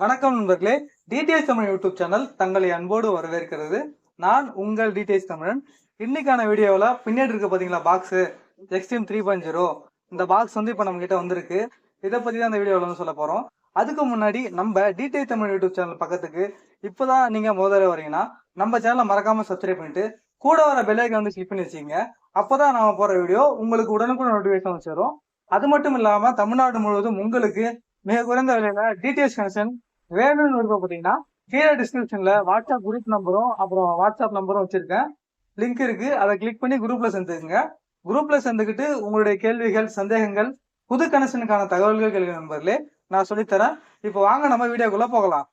வணக்கம் நண்பர்களே. TDS Tamil YouTube channel தங்களை அன்போடு வரவேற்கிறது. நான் உங்கள் டிடிஎஸ் தமிழன். இன்னைக்கான வீடியோவில் பின்னாடி இருக்க பார்த்தீங்களா box extreme three point zero இந்த பாக்ஸ் வந்து இப்போ நம்மகிட்ட வந்திருக்கு. இதை பற்றி தான் இந்த வீடியோவில் வந்து சொல்ல போகிறோம் அதுக்கு முன்னாடி நம்ம டிடிஎஸ் தமிழ் யூடியூப் சேனல் பக்கத்துக்கு இப்போ தான் நீங்கள் முதல்ல வரீங்கன்னா நம்ம சேனலை மறக்காமல் சப்ஸ்கிரைப் பண்ணிட்டு கூட வர பெல்லைக்கை வந்து கிளிக் பண்ணி வச்சுக்கோங்க. அப்போ தான் நம்ம போகிற வீடியோ உங்களுக்கு உடனுக்குடன் நோட்டிஃபிகேஷன் வச்சிடும் சேரும். அது மட்டும் இல்லாமல் தமிழ்நாடு முழுவதும் உங்களுக்கு மிக குறைந்த விலையில டிடிஎஸ் கனெக்ஷன் வேணும்னு விருப்பம் பார்த்தீங்கன்னா கீழே டிஸ்கிரிப்ஷன்ல வாட்ஸ்அப் குரூப் நம்பரும் அப்புறம் வாட்ஸ்அப் நம்பரும் வச்சிருக்கேன். லிங்க் இருக்கு. அதை கிளிக் பண்ணி குரூப்ல சேர்ந்துக்குங்க. குரூப்ல சேர்ந்துக்கிட்டு உங்களுடைய கேள்விகள் சந்தேகங்கள் புது கனெக்ஷனுக்கான தகவல்கள் கேள்வி நண்பர்களே நான் சொல்லித்தரேன். இப்போ வாங்க நம்ம வீடியோக்குள்ள போகலாம்.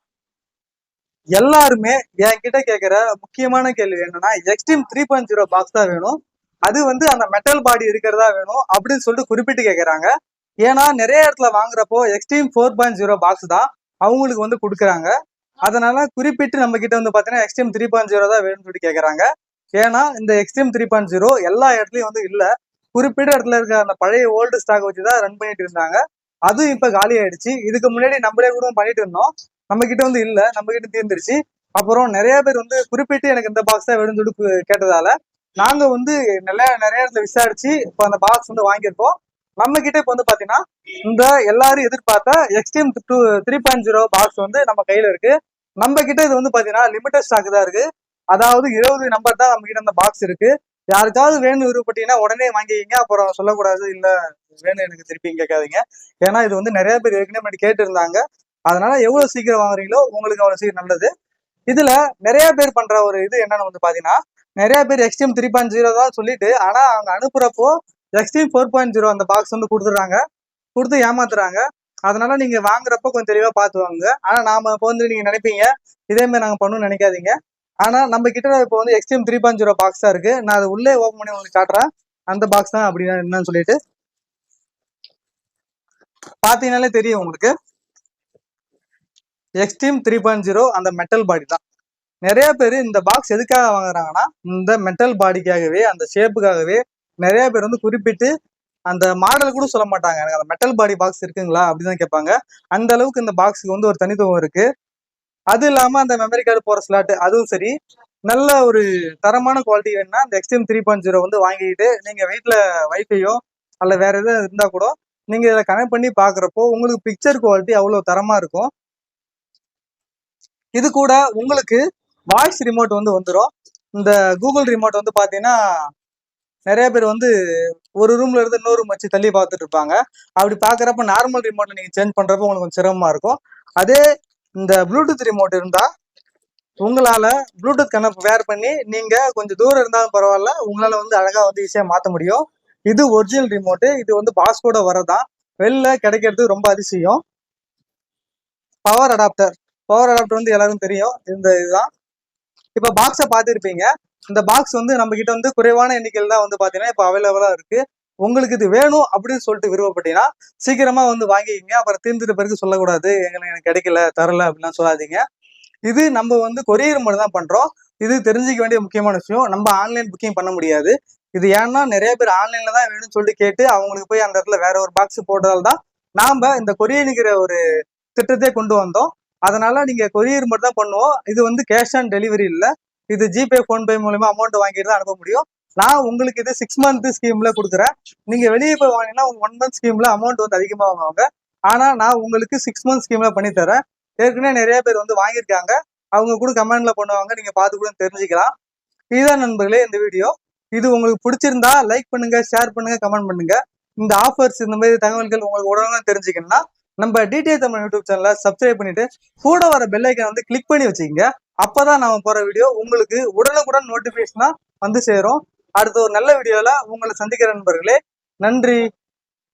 எல்லாருமே என்கிட்ட கேட்குற முக்கியமான கேள்வி என்னன்னா extreme three point zero box தான் வேணும். அது வந்து அந்த மெட்டல் பாடி இருக்கிறதா வேணும் அப்படின்னு சொல்லிட்டு குறிப்பிட்டு கேட்குறாங்க ஏன்னா நிறைய இடத்துல வாங்குறப்போ extreme four point zero box தான். அவங்களுக்கு வந்து கொடுக்குறாங்க. அதனால குறிப்பிட்டு நம்ம கிட்ட வந்து பார்த்தீங்கன்னா எக்ஸ்ட்ரீம் த்ரீ பாயிண்ட் ஜீரோ தான் வேணும்னு சொல்லி கேட்குறாங்க ஏன்னா இந்த எக்ஸ்ட்ரீம் த்ரீ பாயிண்ட் ஜீரோ எல்லா இடத்துலையும் வந்து இல்லை. குறிப்பிட்ட இடத்துல இருக்க அந்த பழைய ஓல்டு ஸ்டாக் வச்சு தான் ரன் பண்ணிட்டு இருந்தாங்க. அதுவும் இப்போ காலி ஆயிடுச்சு. இதுக்கு முன்னாடி நம்மளே கூட பண்ணிட்டு இருந்தோம். நம்ம கிட்ட வந்து இல்லை. நம்ம கிட்ட தீர்ந்துருச்சு. அப்புறம் நிறைய பேர் வந்து குறிப்பிட்டு எனக்கு இந்த பாக்ஸ் தான் வேணும்னு சொல்லி கேட்டதால நாங்க வந்து நல்லா நிறைய இடத்துல விசாரிச்சு இப்போ அந்த பாக்ஸ் வந்து வாங்கியிருக்கோம். நம்ம கிட்ட இப்போ வந்து பாத்தீங்கன்னா இந்த எல்லாரும் எதிர்பார்த்த extreme two three point zero box வந்து நம்ம கையில இருக்கு. நம்ம கிட்ட இது வந்து பாத்தீங்கன்னா லிமிடெட் ஸ்டாக் தான் இருக்கு. அதாவது இருபது நம்பர் தான் நம்ம கிட்ட அந்த பாக்ஸ் இருக்கு. யாருக்காவது வேணும் விருப்பப்பட்டீங்கன்னா உடனே வாங்கிக்கிங்க. அப்புறம் சொல்லக்கூடாது இல்ல வேணும் எனக்கு திருப்பி கேட்காதீங்க. ஏன்னா இது வந்து நிறைய பேர் ஏற்கனவே முன்னாடி கேட்டு இருந்தாங்க அதனால எவ்வளவு சீக்கிரம் வாங்குறீங்களோ உங்களுக்கு அவ்வளவு சீக்கிரம் நல்லது. இதுல நிறைய பேர் பண்ற ஒரு இது என்னன்னு வந்து பாத்தீங்கன்னா நிறைய பேர் எக்ஸ்ட்ரீம் த்ரீ பாயிண்ட் ஜீரோ தான் சொல்லிட்டு ஆனா அவங்க அனுப்புறப்போ எக்ஸ்ட்ரீம் ஃபோர் பாயிண்ட் ஜீரோ அந்த பாக்ஸ் வந்து கொடுத்துட்றாங்க. கொடுத்து ஏமாத்துறாங்க. அதனால நீங்க வாங்குறப்ப கொஞ்சம் தெளிவா பார்த்து வாங்குங்க. ஆனா நாம இப்போ வந்து நீங்க நினைப்பீங்க இதே மாதிரி நாங்க பண்ணணும்னு நினைக்காதீங்க. ஆனா நம்ம கிட்ட இப்போ வந்து extreme three point zero box தான் இருக்கு. நான் அதை உள்ளே ஓப்பன் பண்ணி உங்களுக்கு காட்டுறேன். அந்த பாக்ஸ் தான் அப்படின்னா என்னன்னு சொல்லிட்டு. பாத்தீங்கன்னாலே தெரியும் உங்களுக்கு. எக்ஸ்ட்ரீம் த்ரீ பாயிண்ட் ஜீரோ அந்த மெட்டல் பாடி தான். நிறைய பேர் இந்த பாக்ஸ் எதுக்காக வாங்குறாங்கன்னா இந்த மெட்டல் பாடிக்காகவே அந்த ஷேப்புக்காகவே நிறைய பேர் வந்து குறிப்பிட்டு அந்த மாடல் கூட சொல்ல மாட்டாங்க. எனக்கு அந்த மெட்டல் பாடி பாக்ஸ் இருக்குங்களா? அப்படின்னு தான் கேட்பாங்க. அந்த அளவுக்கு இந்த பாக்ஸுக்கு வந்து ஒரு தனித்துவம் இருக்கு. அது இல்லாம அந்த மெமரி கார்டு போற ஸ்லாட் அதுவும் சரி. நல்ல ஒரு தரமான குவாலிட்டி வேணும்னா அந்த எக்ஸ்ட்ரீம் த்ரீ பாயிண்ட் ஜீரோ வந்து வாங்கிக்கிட்டு நீங்க வீட்டுல வைஃபையோ அல்ல வேற எதுவும் இருந்தா கூட நீங்க இதில் கனெக்ட் பண்ணி பாக்குறப்போ உங்களுக்கு பிக்சர் குவாலிட்டி அவ்வளவு தரமா இருக்கும். இது கூட உங்களுக்கு வாய்ஸ் ரிமோட் வந்து வந்துடும் இந்த கூகுள் ரிமோட் வந்து பாத்தீங்கன்னா நிறைய பேர் வந்து ஒரு ரூம்ல இருந்து இன்னொரு ரூம் வச்சு தள்ளி பார்த்துட்டு இருப்பாங்க. அப்படி பாக்குறப்ப நார்மல் ரிமோட்ல நீங்க சேஞ்ச் பண்றப்ப உங்களுக்கு கொஞ்சம் சிரமமா இருக்கும். அதே இந்த ப்ளூடூத் ரிமோட் இருந்தா உங்களால ப்ளூடூத் கனெக்ட் வேர் பண்ணி நீங்க கொஞ்சம் தூரம் இருந்தாலும் பரவாயில்ல உங்களால வந்து அழகா வந்து ஈஸியா மாத்த முடியும். இது ஒரிஜினல் ரிமோட்டு இது வந்து பாஸ்கோட வரதான் வெளில கிடைக்கிறது ரொம்ப அதிசயம். பவர் அடாப்டர் பவர் அடாப்டர் வந்து எல்லாருக்கும் தெரியும். இந்த இதுதான். இப்ப பாக்ஸை பார்த்துருப்பீங்க. இந்த பாக்ஸ் வந்து நம்ம கிட்ட வந்து குறைவான எண்ணிக்கையில் தான் வந்து பாத்தீங்கன்னா இப்போ அவைலபிளா இருக்கு. உங்களுக்கு இது வேணும் அப்படின்னு சொல்லிட்டு விருப்பப்பட்டீங்கன்னா சீக்கிரமா வந்து வாங்கிக்கிங்க. அப்புறம் தீர்ந்துட்ட பிறகு சொல்லக்கூடாது. எங்களுக்கு எனக்கு கிடைக்கல தரல அப்படிலாம் சொல்லாதீங்க. இது நம்ம வந்து கொரியர் மட்டும் தான் பண்றோம். இது தெரிஞ்சுக்க வேண்டிய முக்கியமான விஷயம். நம்ம ஆன்லைன் புக்கிங் பண்ண முடியாது. இது ஏன்னா நிறைய பேர் ஆன்லைன்ல தான் வேணும்னு சொல்லிட்டு கேட்டு அவங்களுக்கு போய் அந்த இடத்துல வேற ஒரு பாக்ஸ் போட்டதால தான் நாம இந்த கொரியனுங்கிற ஒரு திட்டத்தை கொண்டு வந்தோம். அதனால நீங்க கொரியர் மட்டும் தான் பண்ணுவோம். இது வந்து கேஷ் ஆன் டெலிவரி இல்லை. இது ஜிபே ஃபோன்பே மூலயமா அமௌண்ட் வாங்கிட்டு தான் அனுப்ப முடியும். நான் உங்களுக்கு இது சிக்ஸ் மந்த் ஸ்கீம்ல கொடுக்குறேன். நீங்க வெளியே போய் வாங்கினீங்கன்னா ஒன் மந்த் ஸ்கீம்ல அமௌண்ட் வந்து அதிகமாக வாங்குவாங்க. ஆனா நான் உங்களுக்கு சிக்ஸ் மந்த் ஸ்கீம்ல பண்ணி தரேன். ஏற்கனவே நிறைய பேர் வந்து வாங்கியிருக்காங்க. அவங்க கூட கமெண்ட்ல பண்ணுவாங்க. நீங்க பார்த்து கூட தெரிஞ்சுக்கலாம். இதுதான் நண்பர்களே இந்த வீடியோ இது உங்களுக்கு பிடிச்சிருந்தா லைக் பண்ணுங்க ஷேர் பண்ணுங்க கமெண்ட் பண்ணுங்க. இந்த ஆஃபர்ஸ் இந்த மாதிரி தகவல்கள் உங்களுக்கு உடனே தெரிஞ்சுக்கணும்னா நம்ம டிடிஏ தமிழ் யூடியூப் சேனலை சப்ஸ்கிரைப் பண்ணிட்டு கூட வர பெல் வந்து கிளிக் பண்ணி வச்சுக்கோங்க. அப்பதான் நம்ம போற வீடியோ உங்களுக்கு உடனுக்குடன் நோட்டிபிகேஷனா வந்து சேரும். அடுத்த ஒரு நல்ல வீடியோல உங்களை சந்திக்கிற நண்பர்களே நன்றி.